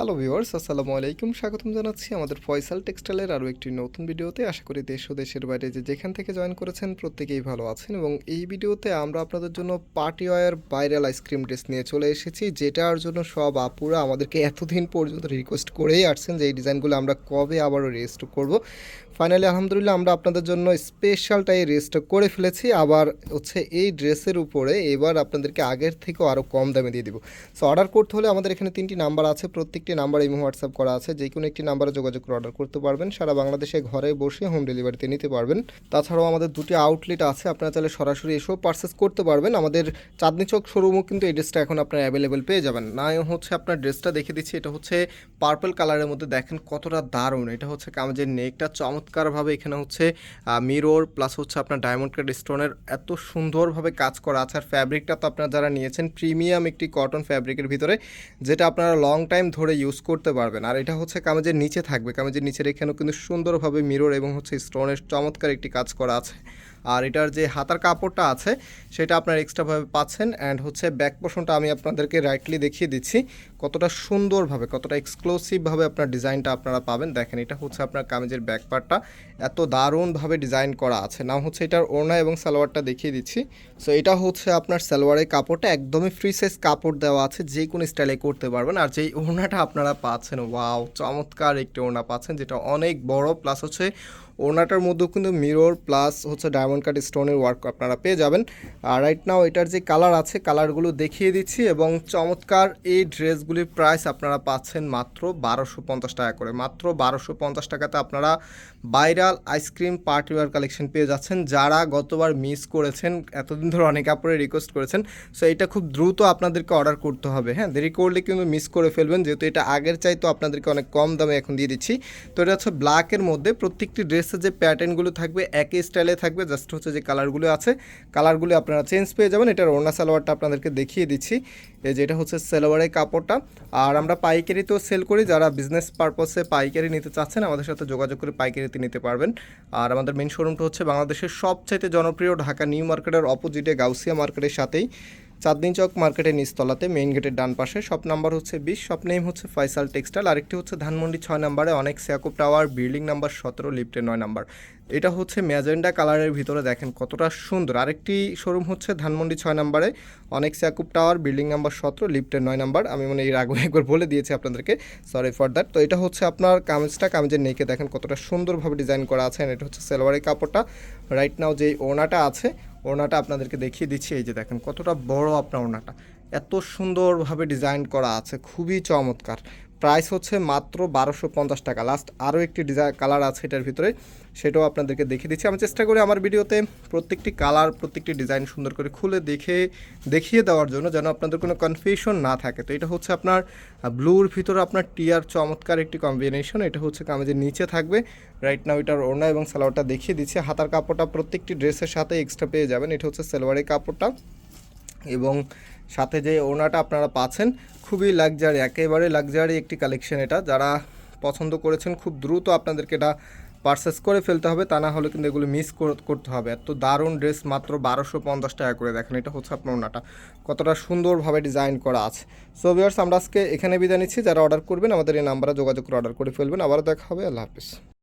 Hello viewers আসসালামু আলাইকুম। স্বাগতম জানাচ্ছি আমাদের ফয়সাল টেক্সটাইলের আরও একটি নতুন ভিডিওতে। আশা করি দেশ ও দেশের বাইরে যে যেখান থেকে জয়েন করেছেন প্রত্যেকেই ভালো আছেন এবং এই ভিডিওতে আমরা আপনাদের জন্য party wear viral ice cream dress নিয়ে চলে এসেছি, যেটার জন্য সব আপুরা আমাদেরকে এতদিন পর্যন্ত রিকোয়েস্ট করেই আসছেন যে এই ডিজাইনগুলো আমরা কবে আবারও রেজিস্টার করব। ফাইনালি আলহামদুলিল্লাহ আমরা আপনাদের জন্য স্পেশালটাই রেজিস্টার করে ফেলেছি। আবার হচ্ছে এই ড্রেসের উপরে এবার আপনাদেরকে আগের থেকেও আরও কম দামে দিয়ে দিব। সো অর্ডার করতে হলে আমাদের এখানে তিনটি নাম্বার আছে, প্রত্যেকটি নাম্বার এই হোয়াটসঅ্যাপ করা আছে। যে কোনো একটি নাম্বারে যোগাযোগ করে অর্ডার করতে পারবেন। সারা বাংলাদেশে ঘরে বসে হোম ডেলিভারিতে নিতে পারবেন। তাছাড়াও আমাদের দুটি আউটলেট আছে, আপনারা চাইলে সরাসরি এসেও পারচেস করতে পারবেন। আমাদের চাঁদনি চক শোরুমও কিন্তু এই ড্রেসটা এখন আপনার অ্যাভেলেবেল পেয়ে যাবেন। না হচ্ছে আপনার ড্রেসটা দেখে দিচ্ছি, এটা হচ্ছে পার্পল কালারের মধ্যে দেখেন কতটা দারুণ। এটা হচ্ছে কামেজের নেকটা চমৎকারভাবে এখানে হচ্ছে মিরোর প্লাস হচ্ছে আপনার ডায়মন্ড কাট স্টোনের এত সুন্দরভাবে কাজ করা আছে। আর ফ্যাব্রিকটা তো আপনারা যারা নিয়েছেন প্রিমিয়াম একটি কটন ফ্যাব্রিকের ভিতরে, যেটা আপনারা লং টাইম ধরে ইউজ করতে পারবেন। আর এটা হচ্ছে কামেজের নিচে থাকবে। কামেজের নিচের এখানেও কিন্তু সুন্দরভাবে মিরর এবং হচ্ছে স্টোনের চমৎকার একটি কাজ করা আছে। আর এটার যে হাতার কাপড়টা আছে, সেটা আপনার এক্সট্রাভাবে পাচ্ছেন অ্যান্ড হচ্ছে ব্যাক পোর্শনটা আমি আপনাদেরকে রাইটলি দেখিয়ে দিচ্ছি কতটা সুন্দরভাবে, কতটা এক্সক্লুসিভভাবে আপনার ডিজাইনটা আপনারা পাবেন। দেখেন, এটা হচ্ছে আপনার কামিজের ব্যাক পার্টটা এত দারুণভাবে ডিজাইন করা আছে। নাম হচ্ছে এটার ওড়না এবং সালোয়ারটা দেখিয়ে দিচ্ছি। সো এটা হচ্ছে আপনার সালোয়ারের কাপড়টা। একদমই ফ্রি সাইজ কাপড় দেওয়া আছে। যে কোনো স্টাইলে করতে পারবেন। আর যেই ওড়নাটা আপনারা পাচ্ছেন ওয়াও চমৎকার একটি ওড়না পাচ্ছেন, যেটা অনেক বড় প্লাস হচ্ছে ওড়নাটার মধ্যেও কিন্তু মিরর প্লাস হচ্ছে ডায়মন্ড কাট স্টোনের ওয়ার্ক আপনারা পেয়ে যাবেন। আর রাইট নাও এটার যে কালার আছে কালারগুলো দেখিয়ে দিচ্ছি এবং চমৎকার এই ড্রেসগুলির প্রাইস আপনারা পাচ্ছেন মাত্র বারোশো পঞ্চাশ টাকা করে। মাত্র বারোশো পঞ্চাশ টাকাতে আপনারা viral ice cream party wear collection পেয়ে যাচ্ছেন। যারা গতবার মিস করেছেন, এতদিন ধরে অনেক কাপড়ে রিকোয়েস্ট করেছেন সো এটা খুব দ্রুত আপনাদেরকে অর্ডার করতে হবে। হ্যাঁ দেরি করলে কিন্তু মিস করে ফেলবেন, যেহেতু এটা আগের চাইতো আপনাদেরকে অনেক কম দামে এখন দিয়ে দিচ্ছি। তো এটা হচ্ছে ব্ল্যাকের মধ্যে প্রত্যেকটি ড্রেসের যে প্যাটার্নগুলো থাকবে, একই স্টাইলে থাকবে হচ্ছে যে কালারগুলো আছে কালারগুলো আপনারা চেঞ্জ পেয়ে যাবেন। এটার ওড়না সালোয়ারটা আপনাদেরকে দেখিয়ে দিচ্ছি। এই যেটা হচ্ছে সালোয়ারের কাপড়টা। আর আমরা পাইকারিতেও সেল করি, যারা বিজনেস পারপসে পাইকারি নিতে চাচ্ছেন, আমাদের সাথে যোগাযোগ করে পাইকারিতে নিতে পারবেন। আর আমাদের মেন শোরুমটা হচ্ছে বাংলাদেশের সবচাইতে জনপ্রিয় ঢাকা নিউ মার্কেটের অপোজিটে গাউসিয়া মার্কেটের সাথেই। চাঁদনি চক মার্কেটের নিচতলাতে মেইন গেটের ডান পাশে, শপ নাম্বার হচ্ছে বিশ, শপ নেম হচ্ছে ফয়সাল টেক্সটাইল, আরেকটি হচ্ছে ধানমন্ডি ছয় নাম্বারে অনেক সিয়াকুব টাওয়ার, বিল্ডিং নাম্বার সতেরো লিফটে নয় নাম্বার। এটা হচ্ছে ম্যাজেন্ডা কালারের ভিতরে দেখেন কতটা সুন্দর। আরেকটি শোরুম হচ্ছে ধানমন্ডি ছয় নাম্বারে, অনেক সিয়াকুব টাওয়ার, বিল্ডিং নাম্বার সতেরো, লিফটের নয় নাম্বার। আমি মানে এর আগে একবার বলে দিয়েছি আপনাদেরকে সরি ফর দ্যাট তো এটা হচ্ছে আপনার কামিজটা, কামিজের নেকে দেখেন কতটা সুন্দরভাবে ডিজাইন করা আছে এটা হচ্ছে সেলোয়ারের কাপড়টা। রাইট নাও যে ওনাটা আছে ওড়নাটা আপনাদেরকে দেখিয়ে দিচ্ছি, এই যে দেখেন কতটা বড় আপনার ওড়নাটা। এত সুন্দরভাবে ডিজাইন করা আছে, খুবই চমৎকার। প্রাইস হচ্ছে মাত্র বারোশো পঞ্চাশ টাকা। লাস্ট আরও একটি ডিজাইন কালার আছে এটার ভিতরে, সেটাও আপনাদেরকে দেখিয়ে দিচ্ছি। আমি চেষ্টা করি আমার ভিডিওতে প্রত্যেকটি কালার, প্রত্যেকটি ডিজাইন সুন্দর করে খুলে দেখে, দেখিয়ে দেওয়ার জন্য যেন আপনাদের কোনো কনফিউশন না থাকে। তো এটা হচ্ছে আপনার ব্লুর ভিতরে আপনার টিয়ার চমৎকার একটি কম্বিনেশন এটা হচ্ছে কামেজের নিচে থাকবে। রাইট নাও এটার ওড়না এবং সালোয়ারটা দেখিয়ে দিচ্ছি। হাতার কাপড়টা প্রত্যেকটি ড্রেসের সাথে এক্সট্রা পেয়ে যাবেন। এটা হচ্ছে সালোয়ারের কাপড়টা। এবং সাথে যে ওনাটা আপনারা পাচ্ছেন, খুবই লাক্সারি একেবারে লাক্সারি একটি কালেকশন এটা। যারা পছন্দ করেছেন, খুব দ্রুত আপনাদেরকে এটা পারচেস করে ফেলতে হবে, তা না হলে কিন্তু এগুলো মিস করতে হবে। এত দারুণ ড্রেস মাত্র বারোশো পঞ্চাশ টাকা করে দেখেন, এটা হচ্ছে আপনার ওনাটা কতটা সুন্দরভাবে ডিজাইন করা আছে। সো ভিউয়ার্স আমরা আজকে এখানে বিদায় নিচ্ছি। যারা অর্ডার করবেন, আমাদের এই নাম্বারে যোগাযোগ করে অর্ডার করে ফেলবেন। আবারও দেখা হবে, আল্লাহ হাফিজ।